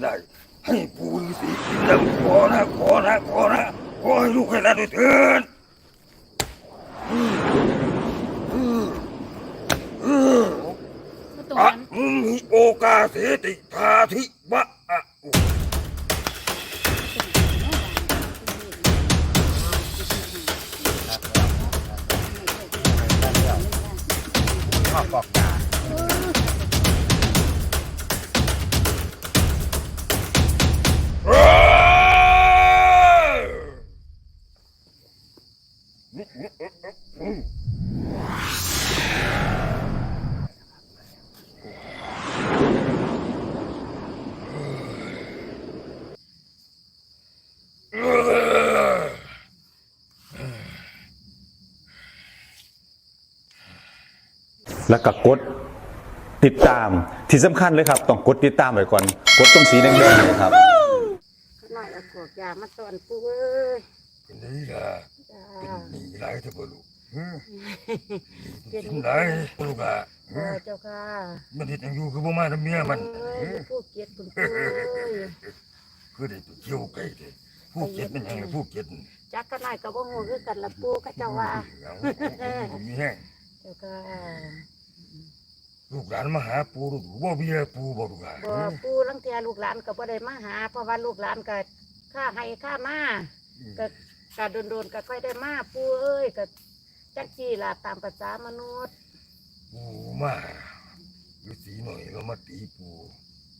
ไม่ได้ ให้ปู่ฤาษีกินแล้วขอนะขอนะขอนะขอให้ลูกให้หลานด้วยเถิดอะนั้นมิโอกาเสติทาธิวะอะอุชอบบอก แล้วก็กดติดตามที่สำคัญเลยครับ ต้องกดติดตามไว้ก่อน กดตรงสีแดงๆเลยครับหน่อยเอากอกยามาตอนปูเอ้ยเป็นนี่ล่ะจ้าเป็นหนีไรเถอะบ่ลูกฮะเป็นไรลูกอะเออเจ้าค่ะมันเฮ็ดหยังอยู่คือบ่มาทำเมียมันเอ้ยผู้เกียรติคุณปูเอ้ยคือได้ไปเที่ยวไกลเด้ผู้เก็ตมันหยังล่ะผู้เก็ตจักก็น้อยก็บ่ฮู้คือกันละปูก็เจ้าว่าเอามีแห้งเจ้าค่ะ ลูกหลานมาหาปู่ลูกบ่เบียปู่บ่ลูกหลานบ่ปูลังเทียลูกหลานก็บ่ได้มาหา เพราะว่าลูกหลานก็ค่าให้ค่ามาก็ก็โดนๆก็ค่อยได้มาปูเอ้ยก็จักจี้ล่ะตามภาษามนุษย์ ปู่มาฤาษีหน่อยเรามาตีปู่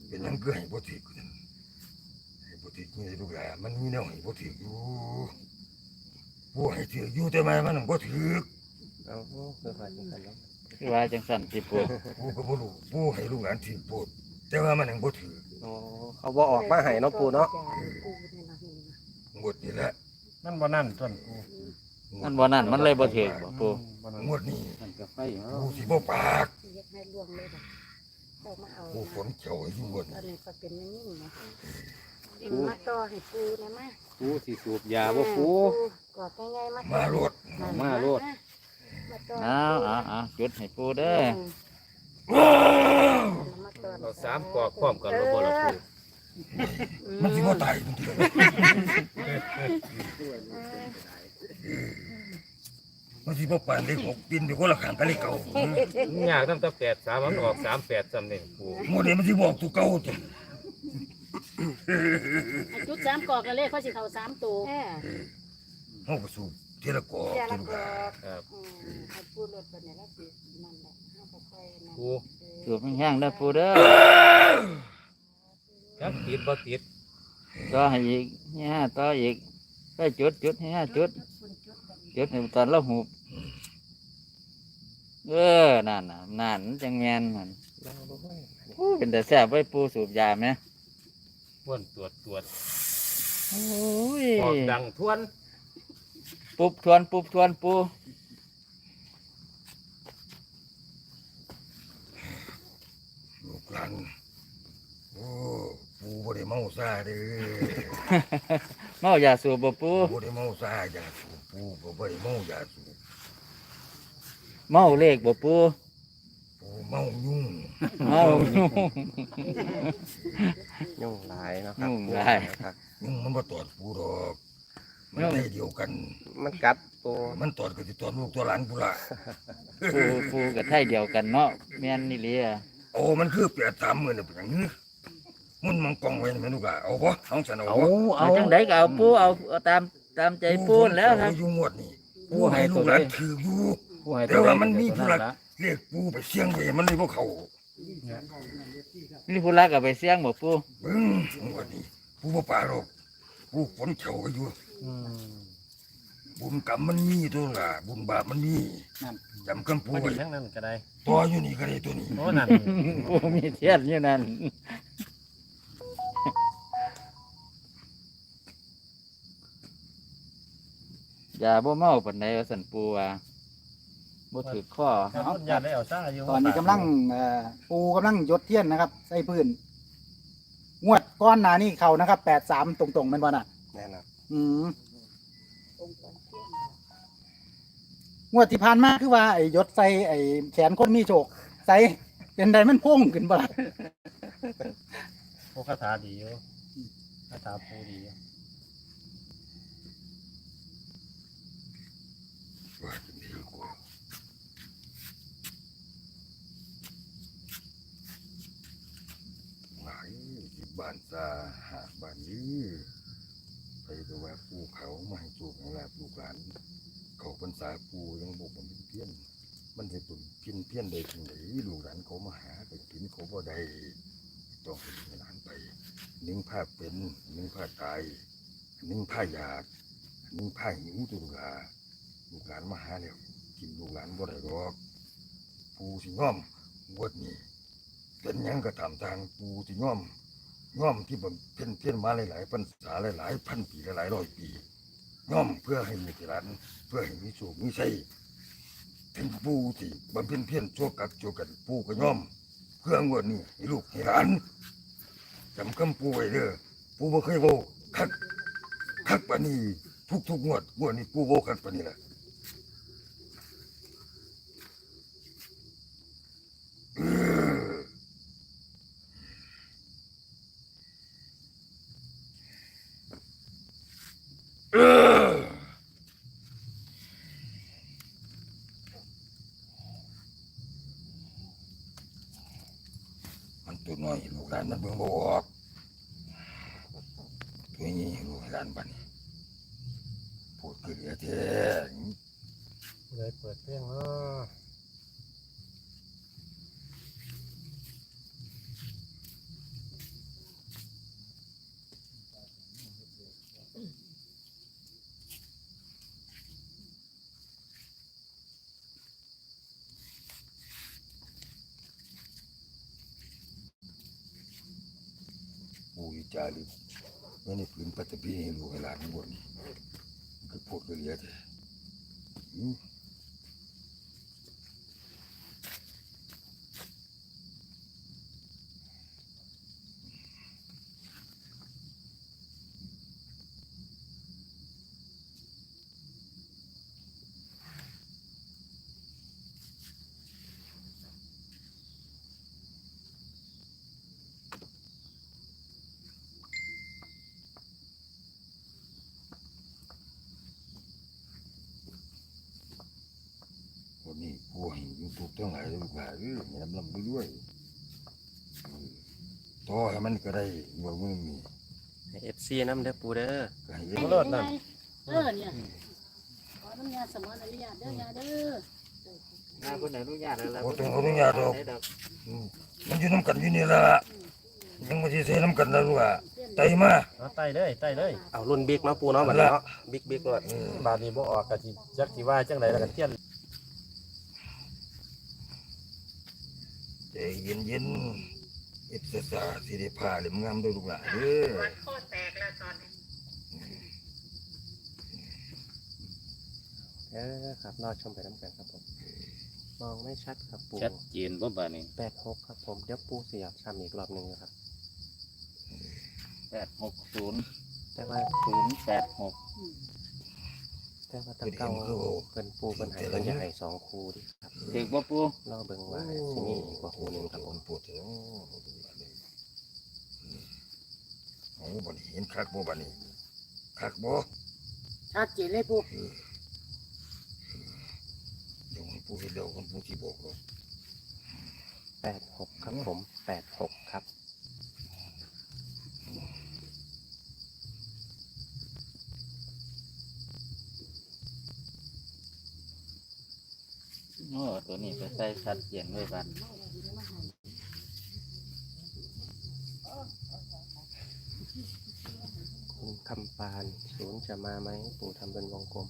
เป็นหยังคือให้บ่ถึกนั่นให้บ่ถึกนี่ลูกหลานมันมีแนวให้บ่ถึกอยู่ปู่ให้ถึกอยู่แต่ว่ามันบ่ถึกเอาคือว่าจังซั่นเนาะ คือว่าจังสั่นสิปูปู่ก็บ่รู้ปู่ให้ลูกหลานถึกโพดแต่ว่ามันยังบ่ถึกโอ้เขาบ่ออกมาให้เนาะปูเนาะจ้ปูนี่นะนี่นะงวดนี้แหละมันบ่นั่นต้นกูมันบ่นั่นมันเลยบ่ถือบ่ปูบ่นั่นงวดนี้มันก็ไฟเนาะปู่สิบ่ปากเฮ็ดให้ล่วงเลยบ่เจ้ามาเอาปู่ฝนเขียวให้อยู่งวดตอนี้นนี้ก็เป็นอย่างนี้นะดินมาต่อให้ปูนะมาปูสิสูบยาบ่ปูกอดง่ายๆมามาโลดมาโลด มาต่อเอาเอาเอาจุดให้ปูเด้อมาต่อเราสามกอกพร้อมกันบ่บ่ล่ะปูมันสิบ่ตายมันสิมันสิบ่ปานเลขหกปีนไปคนละข้างกันเลขเก่ามันยากตั้งแต่8 3มันออก3 8ซ้ำนี่ปูงวดนี้มันสิบอกตัวเก่าตัวจุดสามกอกกันเลยเขาสิเขาสามตัว เออเฮาก็สู้ ทีละกอเดี๋ยวตัละวกอละดครับอืมให้ปูรถไปเนี่ยแล้วสินั่นแหละเฮาก็ค่อยนั่นปูสูบแห้งๆเด้อปูเด้อจักติดบ่ติดต่อให้อีกเนี่ยต่ออีกไปจุดจุดให้ห้าจุด จุดให้ตอนละหูบเออนั่นน่ะนั่นจังแม่นมันเป็นแต่แซ่บไว้ปูสูบยาไหมม่วนตรวจตรวจโอ้ยออกดังทวน ปุบทวนปุบทวนปูลูกหลานโอ้ปู่บ่ได้เมาซ่าเด้อเมายาสูบบ่ปูปู่บ่ได้เมาซ่ายาสูบปู่ก็บ่ได้เมายาสูบเมาเลขบ่ปูปู่เมายุ่งเมายุ่งยุ่งหลายเนาะครับยุ่งหลายครับยุ่งมันบ่ตอดปู่ดอก มันยุ่งได้เดียวกัน มันกัดปูมันตอดก็สิตอดลูกตัวหลานกูล่ะปูปูกับไทยเดียวกันเนาะแม่นนี่เลียโอ้มันคือเปียตามมือนี่เป็นอย่างนี้มันมองกล้องไว้นี่แม่ลูกอะเอาบ่เอาฉันเอาเอาบ่เอาจังไดก็เอาปูเอาเอาตามตามใจปูนั่นแหล้วครับปูอยู่งวดนี่ปูปูให้ให้ตัลูวกใดหลานถืออยู่ผู้ให้แต่ว่ามันมีผู้รักละเรียกปูไปเสี่ยงไว้มันเลยบ่เข้านี่ผู้รักก็ไปเสี่ยงบ่ปูเบิ่งงวดนี้ปูบ่ปลาหรอกปูฝนเขียวก็อยู่อืม บุญกรรมมันมีตัวล่ะบุญบาปมันมีจำคำปูมาไว้ดีทั้งนั้นก็ได้ตัวอยู่นี่ก็ได้ตัวนี้โอ้นั่นปูมีเทียนอยู่นั่นอย่าบ่เมาปานใดว่าซั่นปูว่าบ่ถือข้อแต่คนญาติได้เอาซ่าอยู่ตอนนี้กำลังเอ่อปูกำลังยดเทียนนะครับ ใส่พื้นงวดก้อนหนานี่เขานะครับแปดสามตรงๆแมันบ่น่ะแน่นอน อืมองค์กรเที่ยงงวดที่ผ่านมาคือว่าไอ้ยศใส่ไอ้แขนคนมีโชคใส่เป็นไดมันพุ่งขึ้นบ่ล่ะพวกคาถาดีอยู่คาถาปูดีอยู่ว่าจะดีกว่าหลายสิบ้านซาหาบ้านนี้ ไปก็ว่าปูเขามาให้จูกให้ลาบลูกหลาน เขาพรรษาปูยังบอกมันเพี้ยน มันจะตุนกินเพี้ยนได้ถึงไหนลูกหลานเขามาหาไปกินเขาบ่ได้ต้องให้ลูกหลานไปนึ่งผ้าเป็นนึ่งผ้าตายนึ่งผ้าอยากนึ่งผ้าหิวตุลาลูกหลานมาหาแล้วกินลูกหลานบ่ได้หรอกปูสิง้อมงวดนี้เป็นยังก็ตามทางปูสิง้อม ง้อมที่มันเพี้ยนเพี้ยนมาหลายๆพรรษาหลายๆพันปีหลายร้อยปีย่อมเพื่อให้มีกิรันเพื่อให้มีสุขมีชัยถึงปูที่บำเพ็ญเพียรชั่วกับชั่วกันปูก็ย่อม เพื่องวดนี้ให้ลูกให้หลานจำคำปูไว้เด้อปูบ่เคยโวคักคักปานนี้ทุกทุกๆงวดงวดนี้ปูโวคักปานนี้แหละเออเออ มันตัวน้อยลูกหลานมันเบิ่งบ่ออกตัวนี้ลูกหลานบัดนี้พูดคือเหลือแท้ เลยเปิดเพลงเนาะ ปูวิ จาริไม่ได้ฝืนปัตตพีให้ลูกให้หลานทั้งหมดนี่คือพูดคือเหลือแท้อืม วันนี้ผู้ ให้ยูทูบทั้งหลายลูกหลานเออแหนมลำไปด้วยเออต่อให้มันก็ได้เมื่อมึงนี่ให้เอฟซีน้ำเด้อปูเด้อก็ให้เห็นเลิศนั่นเออเนี่ยขอน้ำยาสมอนอนุญาตเด้อยาเด้องานคนไหนอนุญาตแล้วโอ้ต้องอนุญาตดอกอืมมันอยู่น้ำกันอยู่นี่ละยังไม่ได้ใช้น้ำกันนะลูกอะไตมา เอาไต่เลยไต่เลยเอารุ่นบิ๊กเนาะปูเนาะบัดนี้เนาะบิ๊กบิ๊กเลยเออบาดนี้บ่ออกกะสิจักสิว่าจังไดแล้วก็เทียน ใจเย็นเย็นๆอิสสาสิได้พาเล่มงามด้วยลูกหลานเด้อข้อแตกแล้วตอนนี้เออครับรอชมไปน้ำกันครับผม มองไม่ชัดครับปูชัดเจนบ่บาดนี้แปดหกครับผมเดี๋ยวปูเสียบซ้ำอีกรอบหนึ่งนะครับแปดหกศูนย์แต่ว่าศูนย์แปดหกแต่ว่าตะเก้าเพิ่นปูเพิ่นให้เพิ่นจะให้สองคู่ดิครับ ถึกบ่ปูรอเบิ่งว่าสิมีอีกกว่าคู่หนึงครับผมปวดเนาะลูกหลานเด้ออืมโอ้บัดนี้เห็นคักบ่บัดนี้คักบ่ชัดเจนเลยปูเดี๋ยวให้ผู้เห็นเดี๋ยวคนผู้ที่บอกเราแปดหกครับผมแปดหกครับ อ้ตัวนี้ไปใส่ชัดเจนเลยบาดคุณคำปานศูนย์จะมาไหมปูทำเป็นวงกลม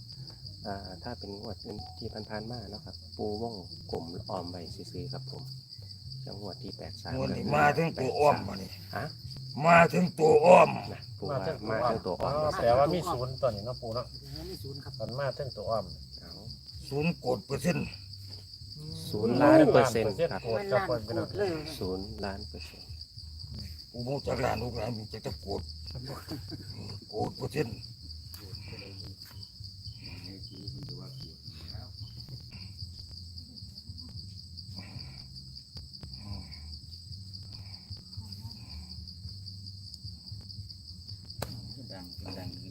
อ่า ถ้าเป็นงวดที่พันๆมาเนาะครับ ปูวงกลมออมใบซื้อๆครับผมจังหวดที่แปดสามวันนี้มาถึงตัวอ้อมบัดนี้ฮะมาถึงตัวอ้อมนะปูว่ามาทั้งตัวอ้อมอ๋อนะแปลว่ามีศูนย์ตัวนี้เนาะปูเนาะมีศูนย์ครับมันมาถึงตัวอ้อม เอา ศูนย์กดเปอร์เซ็นต์ ศูนย์ล้านเปอร์เซ็นต์ครับศูนย์ล้านเปอร์เซ็นต์กูมองจากหลานลูกหลานมึงจะจะโกรธโกรธเปอร์เซ็นต์ดังดัง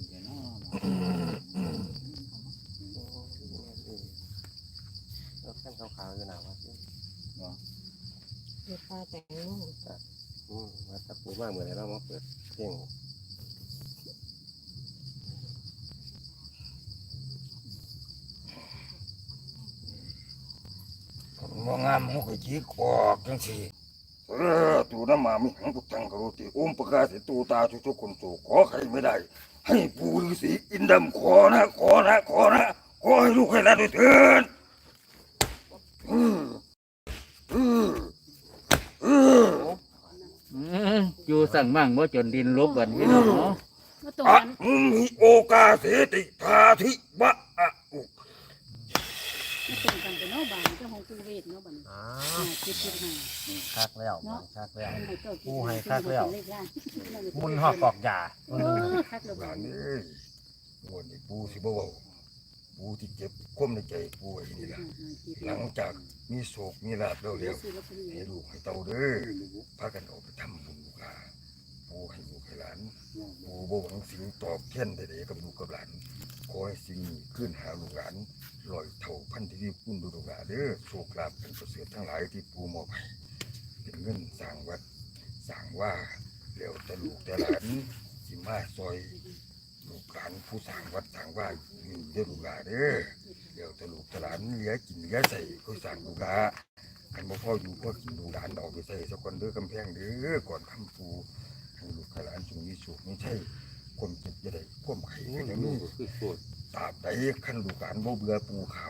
เฮ็ดปลาแตงโมอืมมาตะปูมากเหมือนเรามาเปิดเพลงมองงามมันก็จีกออกจังสิเออตูน้ำมามิหังพุทธังกโรติโอมประกาศตูตาทุกๆคนสู่ขอใครไม่ได้ ให้ปู่ฤาษีอินดำขอนะ ขอนะ ขอนะ ขอให้ลูกให้หลานด้วยเถิดอืออืออือ อืม อยู่สั่งมั่งว่าจนดินลบบันพี่น้องเนาะมาตรงอะกันมิโอกาเสติทาธิบะอะอุมาตรงกันเป็นเนาะบานเจ้าของปูเวทเนาะบัดนี้อ้าอ่าวคิดคิดหาคักแล้วคักแล้วเป็นให้เจ้าคิดปูให้คักแล้วเลขล่างมุนหอกกอกยา เออคักแล้วหบาลานนเอ้ยวันนี้ปู่สิบ่เว้า ปู่ที่เจ็บความในใจปู่ไอ้นี่ล่ะหลังจากมีโศกมีลาบแล้วเร็วให้ลูกให้เต่าเด้อพากันออกไปทำบุญลูกหลานปู่ให้ลูกให้หลานปู่บ่หวังสิ่งตอบแทนใดๆกับลูกกับหลานขอให้สิ่งนี้ขึ้นหาลูกหลานลอยเท่าพันที่ดีพุ่นดูลูกหลานเด้อโชคลาภเป็นประเสริฐทั้งหลายที่ปู่มอบให้เป็นเงินสร้างวัดสร้างว่าแล้วแต่ลูกแต่หลานสิมาซอย ลูกหลานผู้สร้างวัดสร้างว่ามีเด้อลูกหลานเด้อเดี๋ยวจะลูกจะหลานเหลือกินเหลือใส่ก็สั่งลูกหลานกันบ่พ่ออยู่พ่อกินลูกหลานเอาไปใส่สักคนเด้อกำแพงเด้อก่อนคำปูให้ลูกหลานจงมีสุขไม่ใช่ความเจ็บจะได้ความไข้ก็มีตราบใดขั้นลูกหลานบ่เบื่อปูเขา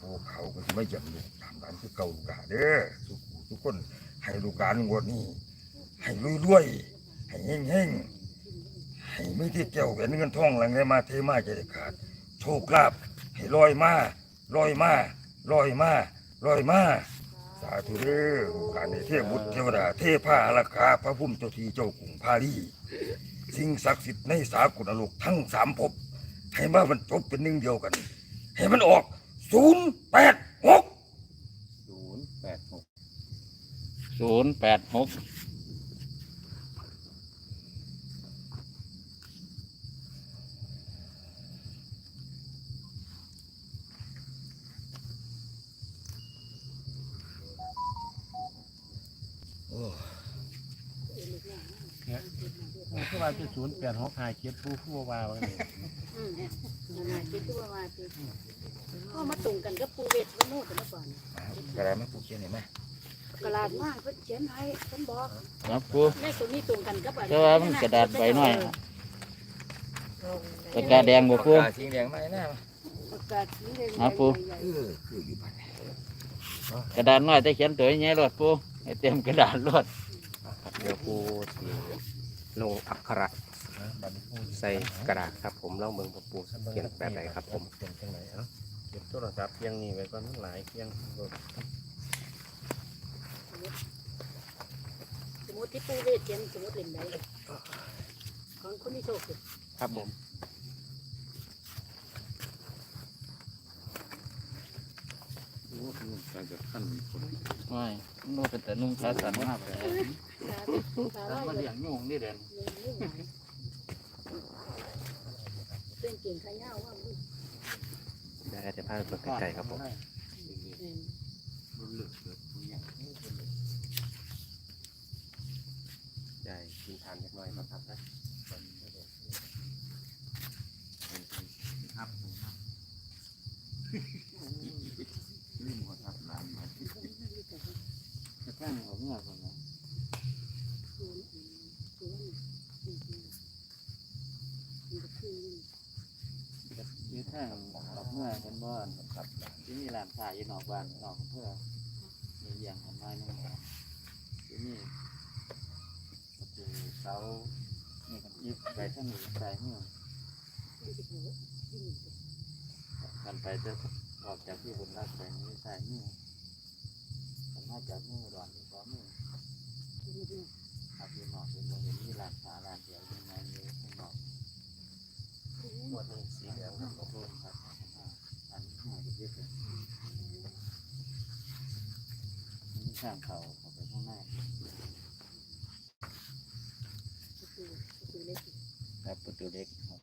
ปูเขาก็ไม่ยำลูกตามหลานคือเก่าลูกหลานเด้อทุกผู้ทุกคนให้ลูกหลานงวดนี้ให้รวยๆให้เฮงๆ ไม่ที่เกี่ยวเป็นเงินทองหลังได้มาเทมาจะได้ขาด โชคลาภให้ลอยมาลอยมาลอยมาลอยมาสาธุเด้อลูกานในเทพบุตรเทวดา เทพาอารักขาพระพุ่มเจ้าทีเจ้ากรุงพาลีสิ่งศักดิ์สิทธิ์ในสากลโลกทั้งสามภพให้มามันจบเป็นหนึ่งเดียวกัน ให้มันออกศูนย์แปดหกศูนย์แปดหกศูนย์แปดหก คือว่าจะศูนย์แปดหกหาเจ็ดผู้ผู้ว่าไว้เลยอืมเนี่ยนั่นน่ะคิดตัวว่าสิก็มาตรงกันกับปูเวทว่าโน่นกันมาก่อนกระไรมาปูเขียนเห็นไหมกระลาดมากเพิ่นเขียนให้เพิ่นบอกครับปูเลขตัวนี้ตรงกันกับอันแต่ว่ามันกระดาษใบหน่อยปากกาแดงบ่ปูสีแดงไหมนะประกาศนี้เลยหาปู เออคืออยู่บ้านกระดาษน้อยแต่เขียนตัวใหญ่รถปูให้เต็มกระดาษรถเดี๋ยวปูสี ลงอักขระใส่กระดาษครับผมเล่าเมืองปูเขียนแบบไหนครับผมเขียนจังไหนเอ้าเก็บโทรศัพท์เพียงนี้ไว้ก่อนทั้งหลายเพียงสมมติที่ปูเวทเขียนสมมติเล่นได้เลยของคนที่โชคดีครับผม ไม่นู่นเป็นแต่นุ่งขาสั้นมากเลยตาแล้วไล่มาเลเลี้ยยงยุงนี่เด่นเป็นเก่งขย้าวว่ามึงได้แต่ภาพเปิดไกลๆครับผมเออได้กินทานเล็กน้อยครับครับ นะจะข้างของเมื่อคนนะยี่ข้างดอกเมื่อเห็นบ่อนครับที่มีร้านขายยู่นอกบ้านนอกเพื่อมีอย่างอันน้อยนึงครับที่นี่ก็คือเสานี่กันยิบไปทั้งหมดใส่เมื่อกันไปจะ ออกจากที่บนรักไปนี่ใส่เมื่อกันมาจากมือดอนนี่ก็มือครับอยู่นอกเห็นบ่เห็นมีร้านขาร้านเดียวยังไงอยู่ข้างนอกหมดเลยสีแดงครับขอบคุณครับอันห้หาจะเยอะเลยนี่ข้างเขาเขาไปข้างหน้าคือคือเล็กครับประตูเล็กครับ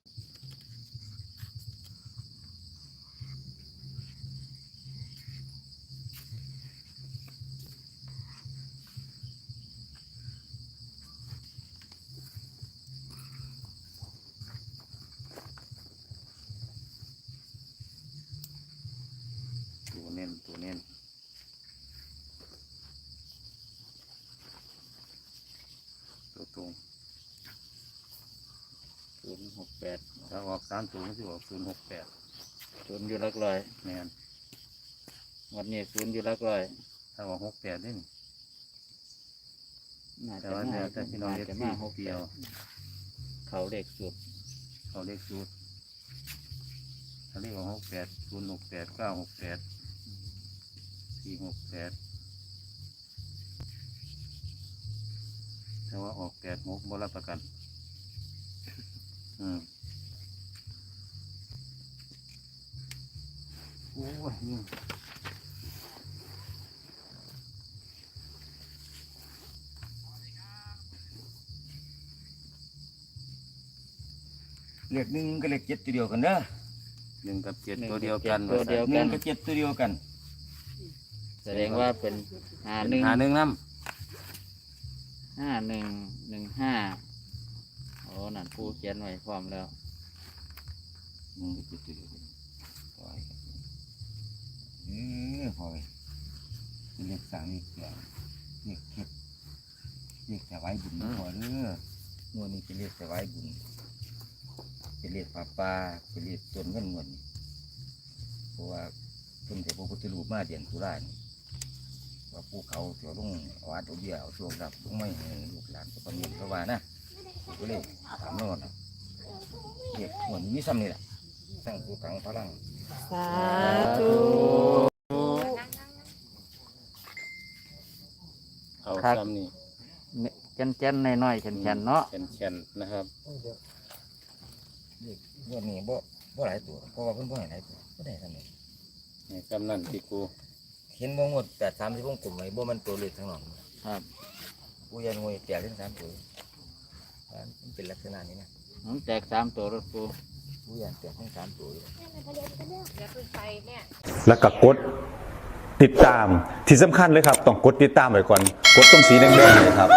ตัวเน้นตัวเน้นตัวตรง ศูนย์หกแปดถ้าออกสามตัวก็จะออกศูนย์หกแปดศูนย์อยู่หลักร้อยแม่นวันนี้ศูนย์อยู่หลักร้อยถ้าออกหกแปดนี่แต่ว่าเดี๋ยวแต่พี่น้องเรียกที่หกเดียวเขาเลขสุดเขาเลขสุดถ้าเลขของหกแปดศูนย์หกแปดเก้าหกแปดสี่หกแปดแต่ว่าออกแปดหกบรับประกัน อืมโอ้ยนี่เลขหนึ่งก็เลขเจ็ดตัวเดียวกันเด้อหนึ่งกับเจ็ดตัวเดียวกันตัวเดียวกันก็เจ็ดตัวเดียวกันแสดงว่าเป็นหาหนึ่งหาหนึ่งน้ำห้าหนึ่งหนึ่งห้าโอ้ นั่นผู้เขียนไว้พร้อมแล้วหนึ่งก็เจ็ดตัวเดียวกันปล่อยกันเออพอไปเป็นเลขสามเลขเดียวเลขเจ็ดเลขถวายบุญพอเด้องวดนี้เป็นเลขถวายบุญเป็นเลขป่าป่าเป็นเลขต้นเงินเงินนี่เพราะว่าเพิ่งแต่พระพุทธรูปมาเดือนตุลานี่ว่าภูเขาเสียวลงวัดเอาเบี้ยเอาช่วงรับลงไม่ให้ลูกหลานก็ประมีเพราะว่านะ ก็เลยถามโน่นนะเด็กเหมือนมีซ้ำนี่แหละตั้งผู้ตังพลังสาธุเอาครับซ้ำนี่เจนเจนๆน้อยๆแข็งๆเนาะ แข็งๆนะครับ เด็กงวดนี้บ่บ่หลายตัวเพราะว่าเพิ่นบ่ให้หลายตัวบ่ได้ซ้ำนี่นี่ซ้ำนั่นที่กูเห็นบ่งวดแปดสามที่วงกลมไว้บ่มันตัวเล็กทั้งนั้นครับ กูยันงวยแตกถึงสามตัวว่า มันเป็นลักษณะนี้นะมันแตกสามตัวรถกูกูยันแตกทั้งสามตัวอยู่อย่าเพิ่งไปเนี่ยแล้วก็กดติดตามที่สำคัญเลยครับ ต้องกดติดตามไว้ก่อน กดตรงสีแดงๆเลยครับ